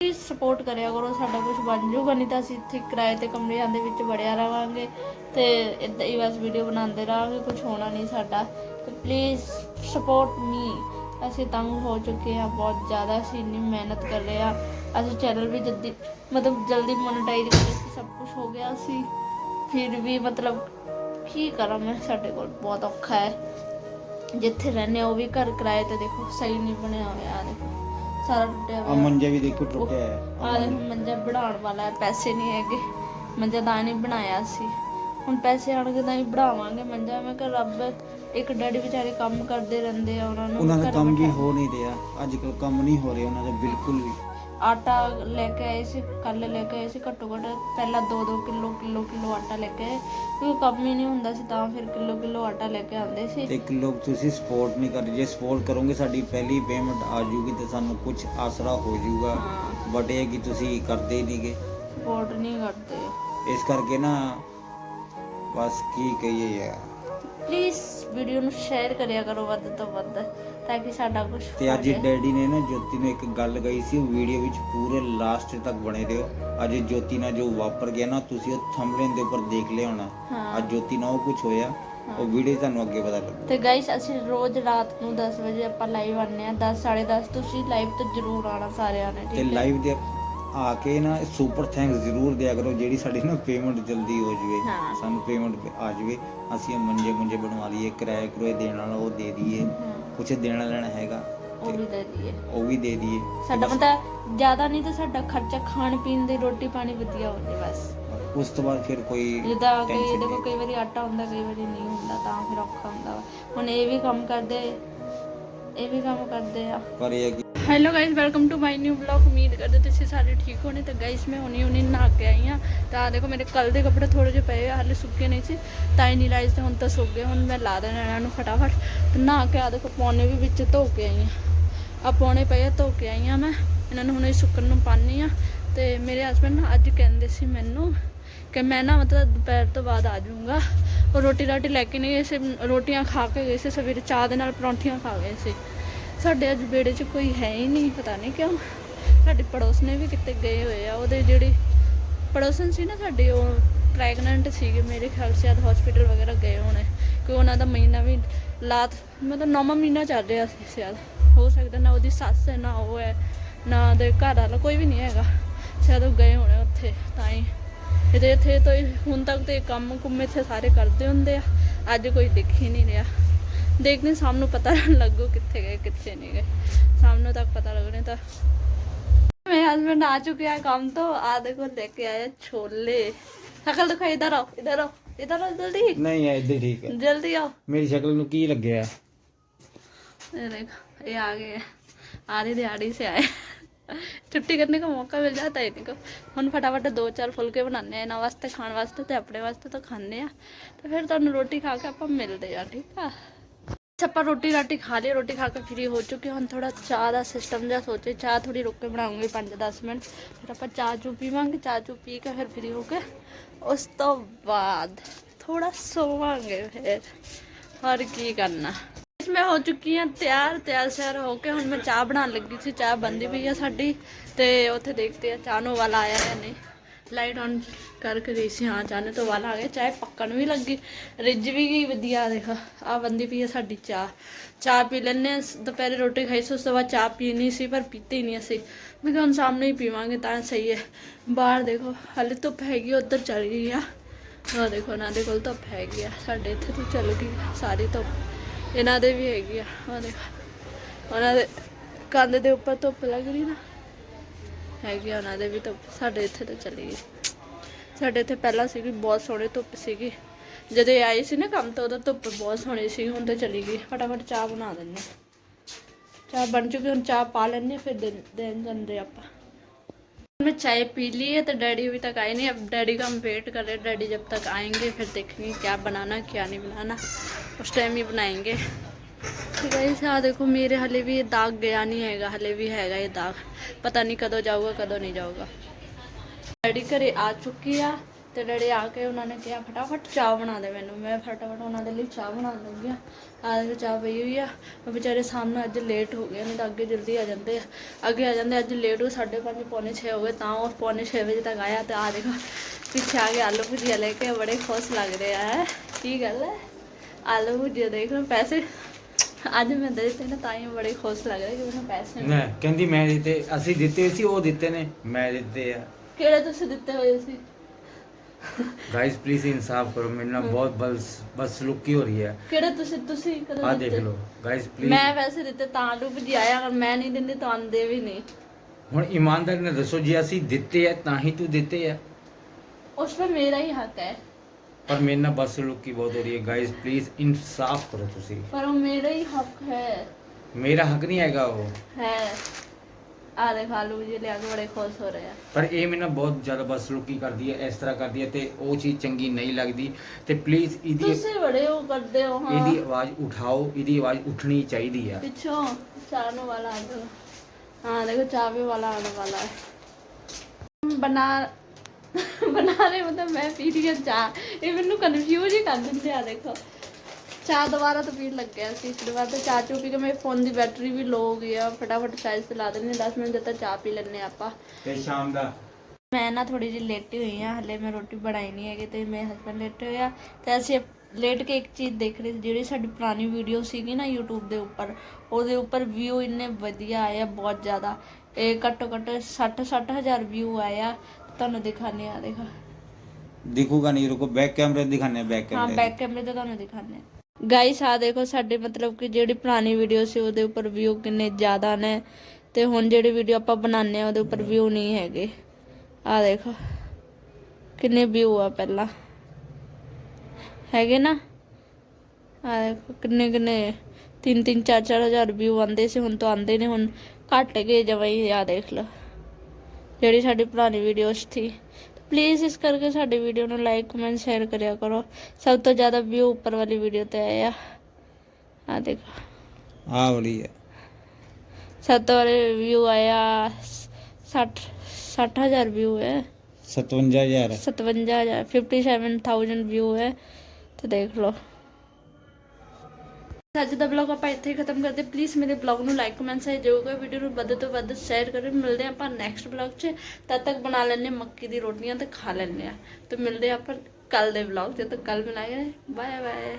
Please support ਕਰਿਆ ਕਰੋ, ਸਾਡਾ ਕੁਝ ਬਣ ਜਾਊਗਾ, ਨਹੀਂ ਤਾਂ ਅਸੀਂ ਇੱਥੇ ਕਿਰਾਏ ਤੇ ਕਮਰਿਆਂ ਦੇ ਵਿੱਚ ਵੜਿਆ ਰਵਾਂਗੇ ਤੇ ਇਦਾਂ ਹੀ ਬਸ ਵੀਡੀਓ ਬਣਾਉਂਦੇ ਰਹਾਂਗੇ ਕੁਝ ਹੋਣਾ ਨਹੀਂ ਸਾਡਾ। ਤੇ ਪਲੀਜ਼ ਸਪੋਰਟ ਮੀ ਅਸੀਂ ਤੰਗ ਹੋ ਚੁੱਕੇ ਹਾਂ, ਬਹੁਤ ਜ਼ਿਆਦਾ ਅਸੀਂ ਇੰਨੀ ਮਿਹਨਤ ਕਰ ਰਹੇ ਹਾਂ। ਅਸੀਂ ਚੈਨਲ ਵੀ ਜਲਦੀ, ਮਤਲਬ ਜਲਦੀ ਮੋਨੇਟਾਈਜ਼ ਕਰ ਸੀ ਸਭ ਕੁਝ ਹੋ ਗਿਆ ਸੀ ਫਿਰ ਵੀ ਮਤਲਬ ਕੀ ਕਰਾਂ ਮੈਂ, ਸਾਡੇ ਕੋਲ ਬਹੁਤ ਔਖਾ ਹੈ। ਜਿੱਥੇ ਰਹਿੰਦੇ ਹਾਂ, ਉਹ ਵੀ ਘਰ ਕਿਰਾਏ ਤੇ ਦੇਖੋ, ਸਹੀ ਨਹੀਂ ਬਣਿਆ ਹੋਇਆ, ਦੇਖੋ। ਸਾਰਾ ਟੁੱਟਿਆ ਆ ਹੋਇਆ। ਮੰਜਾ ਵੀ ਦੇਖੋ ਟੁੱਟਿਆ ਹੈ ਆ ਦੇਖੋ ਮੰਜਾ ਬਣਾਉਣ ਵਾਲਾ ਹੈ ਪੈਸੇ ਨਹੀਂ ਹੈਗੇ। ਮੰਜਾ ਤਾਂ ਨਹੀਂ ਬਣਾਇਆ ਸੀ। ਹੁਣ ਪੈਸੇ ਆਣਗੇ ਤਾਂ ਹੀ ਬਣਾਵਾਂਗੇ ਮੰਜਾ। ਮੈਂ ਕਿਹਾ ਰੱਬ ਇੱਕ ਡੈਡੀ ਵਿਚਾਰੇ ਕੰਮ ਕਰਦੇ ਰਹਿੰਦੇ ਆ ਉਹਨਾਂ ਨੂੰ ਉਹਨਾਂ ਦਾ ਘਰ ਕੰਮ ਵੀ ਬਿਠਾ- ਹੋ ਨਹੀਂ ਰਿਹਾ। ਅੱਜ ਕੱਲ ਕੰਮ ਨਹੀਂ ਹੋ ਰਿਹਾ ਉਹਨਾਂ ਦਾ ਬਿਲਕੁਲ ਵੀ। ਆਟਾ ਲੈ ਕੇ ਆਏ ਸੀ ਕੱਲ ਲੈ ਕੇ ਆਏ ਸੀ ਘੱਟੋ ਘੱਟ ਪਹਿਲਾਂ 2-2 ਕਿਲੋ ਕਿਲੋ ਕਿਲੋ ਆਟਾ ਲੈ ਕੇ ਕਿਉਂਕਿ ਕੰਮ ਹੀ ਨਹੀਂ ਹੁੰਦਾ ਸੀ ਤਾਂ ਫਿਰ ਕਿਲੋ ਕਿਲੋ ਆਟਾ ਲੈ ਕੇ ਆਉਂਦੇ ਸੀ। ਤੇ ਇੱਕ ਲੋਕ ਤੁਸੀਂ ਸਪੋਰਟ ਨਹੀਂ ਕਰ ਰਹੇ ਜੇ ਸਪੋਰਟ ਕਰੋਗੇ ਸਾਡੀ ਪਹਿਲੀ ਪੇਮੈਂਟ ਆ ਜੂਗੀ ਤੇ ਸਾਨੂੰ ਕੁਝ ਆਸਰਾ ਹੋ ਜਾਊਗਾ। ਹਾਂ। ਬਟ ਇਹ ਕਿ ਤੁਸੀਂ ਕਰਦੇ ਹੀ ਨਹੀਂਗੇ। ਸਪੋਰਟ ਨਹੀਂ ਕਰਦੇ। ਇਸ ਕਰਕੇ ਨਾ ਬਸ ਕੀ ਕਹੀਏ ਯਾਰ। ਪਲੀਜ਼ ਵੀਡੀਓ ਨੂੰ ਸ਼ੇਅਰ ਕਰਿਆ ਕਰੋ ਵੱਧ ਤੋਂ ਵੱਧ। ਤਾਂ ਕਿ ਸਾਡਾ ਕੁਝ ਤੇ ਅੱਜ ਡੈਡੀ ਨੇ ਨਾ ਜੋਤੀ ਨੂੰ ਇੱਕ ਗੱਲ ਕਹੀ ਸੀ ਵੀਡੀਓ ਵਿੱਚ ਪੂਰੇ ਲਾਸਟ ਤੱਕ ਬਣੇ ਰਹੋ। ਅੱਜ ਜੋਤੀ ਨਾਲ ਜੋ ਵਾਪਰ ਗਿਆ ਨਾ ਤੁਸੀਂ ਉਹ ਥੰਬਨੇਲ ਦੇ ਉੱਪਰ ਦੇਖ ਲਿਆ ਹੋਣਾ। ਅੱਜ ਜੋਤੀ ਨਾਲ ਉਹ ਕੁਝ ਹੋਇਆ ਉਹ ਵੀਡੀਓ ਤੁਹਾਨੂੰ ਅੱਗੇ ਪਤਾ ਲੱਗੂ। ਤੇ ਗਾਇਸ ਅਸੀਂ ਰੋਜ਼ ਰਾਤ ਨੂੰ 10 ਵਜੇ ਆਪਾਂ ਲਾਈਵ ਆਉਂਦੇ ਆ 10 10:30 ਤੁਸੀਂ ਲਾਈਵ ਤੇ ਜ਼ਰੂਰ ਆਣਾ ਸਾਰਿਆਂ ਨੇ ਤੇ ਠੀਕ ਹੈ? ਲਾਈਵ ਦੇ ਆ ਕੇ ਨਾ ਸੁਪਰ ਥੈਂਕਸ ਜ਼ਰੂਰ ਦਿਆ ਕਰੋ ਜਿਹੜੀ ਸਾਡੀ ਨਾ ਪੇਮੈਂਟ ਜਲਦੀ ਹੋ ਜਵੇ। ਸਾਨੂੰ ਪੇਮੈਂਟ ਆ ਜਵੇ ਅਸੀਂ ਮੰਜੇ ਮੁੰਜੇ ਬਣਵਾ ਲਈਏ ਕਿਰਾਏ ਕਰੋਏ ਦੇਣ ਵਾਲਾ ਉਹ ਦੇ ਦਈਏ। ਕੁਛ ਦੇਣਾ ਲੈਣਾ ਹੈਗਾ ਉਹ ਵੀ ਦੇ ਦਈਏ। ਉਹ ਵੀ ਦੇ ਦਈਏ। ਸਾਡਾ ਮਤਲਬ ਜ਼ਿਆਦਾ ਨਹੀਂ ਤਾਂ ਸਾਡਾ ਖਰਚਾ ਖਾਣ ਪੀਣ ਦੀ ਰੋਟੀ ਪਾਣੀ ਵਧੀਆ ਹੋ ਜਾਏ ਬਸ। ਉਸ ਤੋਂ ਬਾਅਦ ਫਿਰ ਕੋਈ ਜਿੱਦਾਂ ਕਈ tension ਦੇਖੋ ਨਹੀਂ। ਕਈ ਵਾਰੀ ਆਟਾ ਹੁੰਦਾ ਕਈ ਵਾਰੀ ਨਹੀਂ ਹੁੰਦਾ ਤਾਂ ਫਿਰ ਔਖਾ ਹੁੰਦਾ ਵਾ। ਹੁਣ ਇਹ ਵੀ ਕੰਮ ਕਰਦੇ ਇਹ ਵੀ ਕੰਮ ਕਰਦੇ ਆ। ਪਰ ਇਹ ਹੈ ਕਿ hello guys welcome to my new blog ਉਮੀਦ ਕਰਦੇ ਤੁਸੀਂ ਸਾਰੇ ਠੀਕ ਹੋਣੇ ਤਾਂ ਗਾਇਸ ਮੈਂ ਹੁਣੀ ਹੁਣੀ ਨਹਾ ਕੇ ਆਈ ਆ ਤਾਂ ਦੇਖੋ ਮੇਰੇ ਕੱਲ ਦੇ ਕੱਪੜੇ ਥੋੜੇ ਜਿਹੇ ਪਏ ਆ ਹਾਲੇ ਸੁੱਕੇ ਨਹੀਂ ਸੀ ਤਾਂ ਹੀ ਨਹੀਂ ਲਾਈਸ ਤੇ ਹੁਣ ਤਾਂ ਸੁੱਕ ਗਏ ਹੁਣ ਮੈਂ ਲਾ ਦੇਣਾ ਇਹਨਾਂ ਨੂੰ ਫਟਾਫਟ ਤੇ ਨਹਾ ਕੇ ਆ ਦੇਖੋ ਪੌਣੇ ਵੀ ਵਿੱਚ ਧੋ ਕੇ ਆਈ ਆ ਆ ਪੌਣੇ ਪਏ ਆ ਧੋ ਕੇ ਆਈ ਆ ਮੈਂ ਇਹਨਾਂ ਨੂੰ ਹੁਣੇ ਸੁੱਕਣ ਨੂੰ ਪਾਣੀ ਆ ਤੇ ਮੇਰੇ ਹਸਬੰਡ ਨਾ ਅੱਜ ਕਹਿੰਦੇ ਸੀ ਮੈਨੂੰ ਕਿ ਮੈਂ ਨਾ ਮਤਲਬ ਦੁਪਹਿਰ ਤੋਂ ਬਾਅਦ ਆ ਜਾਊਂਗਾ ਉਹ ਰੋਟੀ ਰਾਟੀ ਲੈ ਕੇ ਨਹੀਂ ਗਏ ਸੀ ਰੋਟੀਆਂ ਖਾ ਕੇ ਗਏ ਸੀ ਸਵੇਰੇ ਚਾਹ ਦੇ ਨਾਲ ਪਰੌਂਠੀਆਂ ਖਾ ਗਏ ਸੀ ਸਾਡੇ ਅੱਜ ਬੇੜੇ 'ਚ ਕੋਈ ਹੈ ਹੀ ਨਹੀਂ, ਪਤਾ ਨਹੀਂ ਕਿਉਂ। ਸਾਡੇ ਪੜੋਸ ਨੇ ਵੀ ਕਿਤੇ ਗਏ ਹੋਏ ਆ, ਉਹਦੇ ਜਿਹੜੀ ਪੜੋਸਨ ਸੀ ਨਾ ਸਾਡੇ, ਉਹ ਪ੍ਰੈਗਨੈਂਟ ਸੀਗੇ ਮੇਰੇ ਖਿਆਲ ਸ਼ਾਇਦ ਹਸਪੀਟਲ ਵਗੈਰਾ ਗਏ ਹੋਣੇ। ਕਿ ਉਹਨਾਂ ਦਾ ਮਹੀਨਾ ਵੀ ਲਾਤ, ਮਤਲਬ ਨੌਵਾਂ ਮਹੀਨਾ ਚੱਲ ਰਿਹਾ ਸੀ ਸ਼ਾਇਦ। ਹੋ ਸਕਦਾ ਨਾ ਉਹਦੀ ਸੱਸ ਹੈ, ਨਾ ਉਹ ਹੈ, ਨਾ ਦੇ ਘਰ ਵਾਲਾ, ਕੋਈ ਵੀ ਨਹੀਂ ਹੈਗਾ। ਸ਼ਾਇਦ ਉਹ ਗਏ ਹੋਣੇ ਉੱਥੇ, ਤਾਂ ਹੀ। ਇਹਦੇ ਇੱਥੇ ਤੋਂ ਹੁਣ ਤੱਕ ਤੇ ਕੰਮ ਕੁੰਮ ਇੱਥੇ ਸਾਰੇ ਕਰਦੇ ਹੁੰਦੇ ਆ। ਅੱਜ ਕੋਈ ਦਿਖ ਹੀ ਨਹੀਂ ਰਿਹਾ। ਦੇਖਨੇ ਸਾਨੂੰ ਪਤਾ ਲੱਗੂ ਕਿੱਥੇ ਗਏ ਕਿੱਥੇ ਨਹੀਂ ਗਏ ਸਾਨੂੰ ਤੱਕ ਪਤਾ ਲੱਗਣੇ ਤਾਂ मेरे हस्बैंड आ चुके हैं काम तो आधे को लेके आए छोले शक्ल दिखाओ इधर आओ इधर आओ इधर आओ जल्दी ਨਹੀਂ ਹੈ ਇੱਦਾਂ ਹੀ ਠੀਕ ਹੈ जल्दी आओ ਮੇਰੀ ਸ਼ਕਲ ਨੂੰ ਕੀ ਲੱਗਿਆ ये देखो ये आ गए हैं। आधी दिहाड़ी से आए छुट्टी करने का मौका मिल जाता है इनको हम फटाफट दो चार फुलके बनाने हैं इन्हों वास्ते खाने वास्ते तो अपने वास्ते तो खाने हैं तो फिर तुम रोटी खा के आप मिलते हैं ठीक है ਆਪਾਂ ਰੋਟੀ ਰਾਟੀ ਖਾ ਲਈ ਰੋਟੀ ਖਾ ਕੇ ਫ੍ਰੀ ਹੋ ਚੁੱਕੇ ਹੁਣ ਥੋੜਾ ਚਾਹ ਦਾ ਸਿਸਟਮ ਜਿਹਾ ਸੋਚੇ। ਚਾਹ ਥੋੜੀ ਰੁੱਕ ਕੇ ਬਣਾਉਂਗੇ 5-10 ਮਿੰਟ। ਫਿਰ ਆਪਾਂ ਚਾਹ ਚੂ ਪੀਵਾਂਗੇ। ਚਾਹ ਚੂ ਪੀ ਕੇ ਫਿਰ ਫ੍ਰੀ ਹੋ ਕੇ ਉਸ ਤੋਂ ਬਾਅਦ ਥੋੜਾ ਸੋਵਾਂਗੇ ਫਿਰ। ਹੋਰ ਕੀ ਕਰਨਾ। ਮੈਂ ਹੋ ਚੁੱਕੀ ਹਾਂ ਤਿਆਰ ਤਿਆਰ ਸ਼ਿਆਰ ਹੋ ਕੇ ਹੁਣ ਮੈਂ ਚਾਹ ਬਣਾਉਣ ਲੱਗੀ ਸੀ। ਚਾਹ ਬੰਦੀ ਪਈ ਆ ਸਾਡੀ ਤੇ ਉੱਥੇ ਦੇਖਦੇ ਆ ਚਾਹ ਨੂੰ ਵਾਲਾ ਆਇਆ ਜਾਂ ਨਹੀਂ। ਲਾਈਟ ਔਨ ਕਰਕੇ ਗਈ ਸੀ, ਹਾਂ ਚਾਹ ਤੋਂ ਬਾਅਦ ਆ ਗਏ, ਚਾਹ ਪੱਕਣ ਵੀ ਲੱਗੀ। ਰਿੱਝ ਵੀ ਗਈ ਵਧੀਆ ਦੇਖ ਆ ਬੰਦੀ ਪਈ ਹੈ ਸਾਡੀ ਚਾਹ। ਚਾਹ ਪੀ ਲੈਣੇ ਆ ਦੁਪਹਿਰੇ ਰੋਟੀ ਖਾਈ ਸੀ, ਉਸ ਤੋਂ ਬਾਅਦ ਚਾਹ ਪੀਣੀ ਸੀ, ਪਰ ਪੀਤੀ ਹੀ ਨਹੀਂ ਅਸੀਂ। ਮੈਂ ਕਿਹਾ ਹੁਣ ਸਾਹਮਣੇ ਹੀ ਪੀਵਾਂਗੇ, ਤਾਂ ਸਹੀ ਹੈ। ਬਾਹਰ ਦੇਖੋ, ਹਾਲੇ ਧੁੱਪ ਹੈਗੀ, ਉੱਧਰ ਚੱਲ ਗਈ ਆ। ਉਹ ਦੇਖੋ ਉਹਨਾਂ ਦੇ ਕੋਲ ਧੁੱਪ ਹੈਗੀ ਆ। ਸਾਡੇ ਇੱਥੇ ਤੋਂ ਚੱਲ ਗਈ ਸਾਰੀ ਧੁੱਪ। ਇਹਨਾਂ ਦੇ ਵੀ ਹੈਗੀ ਆ ਉਹ ਦੇਖੋ। ਉਹਨਾਂ ਦੇ ਕੰਧ ਦੇ ਉੱਪਰ ਧੁੱਪ ਲੱਗ ਰਹੀ ਨਾ। ਹੈਗੀ ਆ ਉਹਨਾਂ ਦੇ ਵੀ ਧੁੱਪ ਸਾਡੇ ਇੱਥੇ ਤਾਂ ਚਲੀ ਗਈ ਸਾਡੇ ਇੱਥੇ ਪਹਿਲਾਂ ਸੀਗੀ ਬਹੁਤ ਸੋਹਣੀ ਧੁੱਪ ਸੀਗੀ ਜਦੋਂ ਇਹ ਆਈ ਸੀ ਨਾ ਕੰਮ ਤੋਂ ਉਦੋਂ ਧੁੱਪ ਬਹੁਤ ਸੋਹਣੀ ਸੀ ਹੁਣ ਤਾਂ ਚਲੀ ਗਈ ਫਟਾਫਟ ਚਾਹ ਬਣਾ ਦਿੰਦੇ ਹਾਂ। ਚਾਹ ਬਣ ਚੁੱਕੀ ਹੁਣ ਚਾਹ ਪਾ ਲੈਣੇ ਫਿਰ ਦੇਣ ਦੇਣ ਜਾਂਦੇ ਆਪਾਂ मैं चाय पी ली है तो डैडी अभी तक आए नहीं अब डैडी का हम वेट कर रहे हैं डैडी जब तक आएंगे फिर देखेंगे क्या बनाना क्या नहीं बनाना उस टाइम ही बनाएंगे ਠੀਕ ਹੈ ਆ ਦੇਖੋ, ਮੇਰੇ ਹਲੇ ਵੀ ਇਹ ਦਾਗ ਗਿਆ ਨਹੀਂ ਹੈਗਾ, ਹਲੇ ਵੀ ਹੈਗਾ ਇਹ ਦਾਗ। ਪਤਾ ਨਹੀਂ ਕਦੋਂ ਜਾਊਗਾ, ਕਦੋਂ ਨਹੀਂ ਜਾਊਗਾ। ਡੈਡੀ ਘਰੇ ਆ ਚੁੱਕੀ ਆ ਤੇ ਡੈਡੀ ਆ ਕੇ ਉਹਨਾਂ ਨੇ ਕਿਹਾ, ਫਟਾਫਟ ਚਾਹ ਬਣਾ ਦੇ ਮੈਨੂੰ। ਮੈਂ ਫਟਾਫਟ ਉਹਨਾਂ ਦੇ ਲਈ ਚਾਹ ਬਣਾਉਣ ਲੱਗੀ ਆ। ਆ ਦੇਖੋ, ਚਾਹ ਪਈ ਹੋਈ ਆ। ਵਿਚਾਰੇ ਸਾਹਮਣੇ ਅੱਜ ਲੇਟ ਹੋ ਗਏ ਨਹੀਂ ਤਾਂ ਅੱਗੇ ਜਲਦੀ ਆ ਜਾਂਦੇ ਆ। ਅੱਗੇ ਆ ਜਾਂਦੇ, ਅੱਜ ਲੇਟ ਹੋ 5:30 ਪੌਣੇ 6 ਹੋ ਗਏ, ਤਾਂ ਉਹ ਪੌਣੇ 6 ਵਜੇ ਤੱਕ ਆਇਆ ਤੇ ਆ ਦੇਖੋ, ਪਿੱਛੇ ਆ ਕੇ ਆਲੂ ਭੁਜੀਆ ਲੈ ਕੇ ਬੜੇ ਖੁਸ਼ ਲੱਗ ਰਿਹਾ ਹੈ। ਕੀ ਗੱਲ ਹੈ? ਆਲੂ ਭੁਜੀਆ ਦੇਖ ਲਓ ਪੈਸੇ ਅੱਜ ਮੈਂ ਦੇ ਦਿੱਤੇ ਨਾ ਤਾਂ ਬੜੇ ਖੁਸ਼ ਲੱਗ ਰਹੇ ਕਿ ਮੈਨੂੰ ਪੈਸੇ ਮਿਲੇ। ਕਹਿੰਦੀ ਮੈਂ ਦਿੱਤੇ ਅਸੀਂ ਦਿੱਤੇ ਸੀ ਉਹ ਦਿੱਤੇ ਨੇ ਮੈਂ ਦਿੱਤੇ ਆ। ਕਿਹੜੇ ਤੁਸੀਂ ਦਿੱਤੇ ਹੋਏ ਸੀ? ਗਾਇਸ ਪਲੀਜ਼ ਇਨਸਾਫ ਕਰੋ ਮੇਰੇ ਨਾਲ ਬਹੁਤ ਬਸ ਬਸ ਲੁਕੀ ਹੋ ਰਹੀ ਹੈ। ਕਿਹੜੇ ਤੁਸੀਂ ਤੁਸੀਂ ਕਦੋਂ ਆ ਦੇਖ ਲਓ ਗਾਇਸ ਪਲੀਜ਼ ਮੈਂ ਪੈਸੇ ਦਿੱਤੇ ਤਾਂ ਡੁੱਬ ਜੀ ਆਇਆ ਅਗਰ ਮੈਂ ਨਹੀਂ ਦਿੰਦੀ ਤਾਂ ਆਂਦੇ ਵੀ ਨਹੀਂ। ਹੁਣ ਇਮਾਨਦਾਰੀ ਨੇ ਦੱਸੋ ਜੀ ਅਸੀਂ ਦਿੱਤੇ ਆ ਤਾਂ ਹੀ ਤੂੰ ਦਿੱਤੇ ਆ। ਉਸ 'ਤੇ ਮੇਰਾ ਹੀ ਹੱਕ ਹੈ। ਪਰ ਮੇਰੇ ਨਾਲ ਬਸ ਲੁੱਕੀ ਬਹੁਤ ਹੋ ਰਹੀ ਹੈ। ਗਾਇਜ਼ ਪਲੀਜ਼ ਇਨਸਾਫ ਕਰੋ ਤੁਸੀਂ। ਪਰ ਉਹ ਮੇਰਾ ਹੀ ਹੱਕ ਹੈ। ਮੇਰਾ ਹੱਕ ਨਹੀਂ ਹੈਗਾ ਉਹ। ਹੈ। ਆ ਦੇਖ ਆਲੂ ਜੀ ਲਿਆ ਕੇ ਬੜੇ ਖੁਸ਼ ਹੋ ਰਿਹਾ ਪਰ ਇਹ ਮੇਰੇ ਨਾਲ ਬਹੁਤ ਜ਼ਿਆਦਾ ਬਸ ਲੁੱਕੀ ਕਰਦੀ ਹੈ ਇਸ ਤਰ੍ਹਾਂ ਕਰਦੀ ਹੈ ਤੇ ਉਹ ਚੀਜ਼ ਚੰਗੀ ਨਹੀਂ ਲੱਗਦੀ। ਤੇ ਪਲੀਜ਼ ਇਹਦੀ ਤੁਸੀਂ ਬੜੇ ਉਹ ਕਰਦੇ ਹੋ ਹਾਂ। ਇਹਦੀ ਆਵਾਜ਼ ਉਠਾਓ ਇਹਦੀ ਆਵਾਜ਼ ਉੱਠਣੀ ਚਾਹੀਦੀ ਆ। ਪਿੱਛੋਂ ਚਾਹਣ ਵਾਲਾ ਆ ਗਿਆ। हाँ देखो चाबी वाला आने वाला है बना ਬਣਾ ਰਹੇ ਮਤਲਬ ਮੈਂ ਪੀ ਰਹੀ ਹਾਂ ਚਾਹ। ਇਹ ਮੈਨੂੰ ਕਨਫਿਊਜ਼ ਹੀ ਕਰ ਦਿੰਦੇ ਆ ਦੇਖੋ। ਚਾਹ ਦੁਬਾਰਾ ਤੋਂ ਪੀਣ ਲੱਗਿਆ ਸੀ। ਇਸ ਦੁਬਾਰਾ ਤੋਂ ਚਾਹ ਚੁੱਕੀ ਕਿ ਮੇਰੇ ਫੋਨ ਦੀ ਬੈਟਰੀ ਵੀ ਲੋ ਹੋ ਗਈ ਆ। ਫਟਾਫਟ ਚਾਰਜ ਤੇ ਲਾ ਦਿੰਦੇ 10 ਮਿੰਟ ਤੱਕ ਚਾਹ ਪੀ ਲੈਣੇ ਆਪਾਂ। ਤੇ ਸ਼ਾਮ ਦਾ? ਮੈਂ ਨਾ ਥੋੜੀ ਜਿਹੀ ਲੇਟੀ ਹੋਈ ਆ ਹਲੇ ਮੈਂ ਰੋਟੀ ਬਣਾਈ ਨਹੀਂ ਹੈਗੀ ਤੇ ਮੇਰੇ ਹਸਬੰਡ ਲੇਟੇ ਹੋਏ ਆ। ਤੇ ਅਸੀਂ ਲੇਟ ਕੇ ਇੱਕ ਚੀਜ਼ ਦੇਖ ਰਹੇ ਸੀ ਜਿਹੜੀ ਸਾਡੀ ਪੁਰਾਣੀ ਵੀਡੀਓ ਸੀਗੀ ਨਾ YouTube ਦੇ ਉੱਪਰ। ਉਹਦੇ ਉੱਪਰ ਵਿਊ ਇੰਨੇ ਵਧੀਆ ਆਏ ਆ ਬਹੁਤ ਜ਼ਿਆਦਾ। ਇਹ ਘੱਟੋ ਘੱਟ 60 60000 ਵਿਊ ਆਏ ਆ। ਤੁਹਾਨੂੰ ਦਿਖਾਣੇ ਆ ਦੇਖੋ। ਦਿਖੂਗਾ ਨਹੀਂ ਰੁਕੋ ਬੈਕ ਕੈਮਰੇ ਦਿਖਾਣੇ ਬੈਕ ਹਾਂ ਬੈਕ ਕੈਮਰੇ ਤੇ। ਤੁਹਾਨੂੰ ਦਿਖਾਣੇ ਗਾਈਸ ਆ ਦੇਖੋ ਸਾਡੇ ਮਤਲਬ ਕਿ ਜਿਹੜੀ ਪੁਰਾਣੀ ਵੀਡੀਓ ਸੀ ਉਹਦੇ ਉੱਪਰ ਵਿਊ ਕਿੰਨੇ ਜ਼ਿਆਦਾ ਨੇ। ਤੇ ਹੁਣ ਜਿਹੜੀ ਵੀਡੀਓ ਆਪਾਂ ਬਣਾਉਂਦੇ ਆ ਉਹਦੇ ਉੱਪਰ ਵਿਊ ਨਹੀਂ ਹੈਗੇ। ਆ ਦੇਖੋ ਕਿੰਨੇ ਵਿਊ ਆ ਪਹਿਲਾਂ। ਹੈਗੇ ਨਾ? ਆ ਦੇਖੋ ਕਿੰਨੇ ਕਿੰਨੇ ਤਿੰਨ ਤਿੰਨ ਚਾਰ ਚਾਰ ਹਜ਼ਾਰ ਵਿਊ ਆਉਂਦੇ ਸੀ ਹੁਣ ਤਾਂ ਆਉਂਦੇ ਨੇ ਹੁਣ ਘਟ ਗਏ ਜਵਾਈ ਆ ਦੇਖ ਲਓ। ਜਿਹੜੀ ਸਾਡੀ ਪੁਰਾਣੀ ਵੀਡੀਓਜ਼ ਸੀ। ਪਲੀਜ਼ ਇਸ ਕਰਕੇ ਸਾਡੀ ਵੀਡੀਓ ਨੂੰ ਲਾਈਕ ਕਮੈਂਟ ਸ਼ੇਅਰ ਕਰਿਆ ਕਰੋ। ਸਭ ਤੋਂ ਜ਼ਿਆਦਾ ਵਿਊ ਉੱਪਰ ਵਾਲੀ ਵੀਡੀਓ ਤੇ ਆਏ ਆ। ਆ ਦੇਖੋ। ਆ ਵਾਲੀ ਹੈ। ਸਭ ਤੋਂ ਵਾਲੇ ਵਿਊ ਆਇਆ 60 60000 ਵਿਊ ਹੈ। 57000 57000 57000 ਵਿਊ ਹੈ। ਤੇ ਦੇਖ ਲਓ। ਅੱਜ ਦਾ ਬਲੌਗ ਆਪਾਂ ਇੱਥੇ ਹੀ ਖਤਮ ਕਰਦੇ ਪਲੀਜ਼ ਮੇਰੇ ਬਲੌਗ ਨੂੰ ਲਾਈਕ ਕਮੈਂਟ ਸ਼ੇਅਰ ਜ਼ਰੂਰ ਕਰੋ। ਵੀਡੀਓ ਨੂੰ ਵੱਧ ਤੋਂ ਵੱਧ ਸ਼ੇਅਰ ਕਰੋ ਮਿਲਦੇ ਹਾਂ ਆਪਾਂ ਨੈਕਸਟ ਬਲੌਗ 'ਚ। ਤਦ ਤੱਕ ਬਣਾ ਲੈਣੇ ਮੱਕੀ ਦੀ ਰੋਟੀਆਂ ਤੇ ਖਾ ਲੈਣੇ ਆ ਤੇ ਮਿਲਦੇ ਹਾਂ ਆਪਾਂ ਕੱਲ ਦੇ ਬਲੌਗ 'ਚ। ਤਾਂ ਕੱਲ ਬਣਾਏ ਬਾਏ ਬਾਏ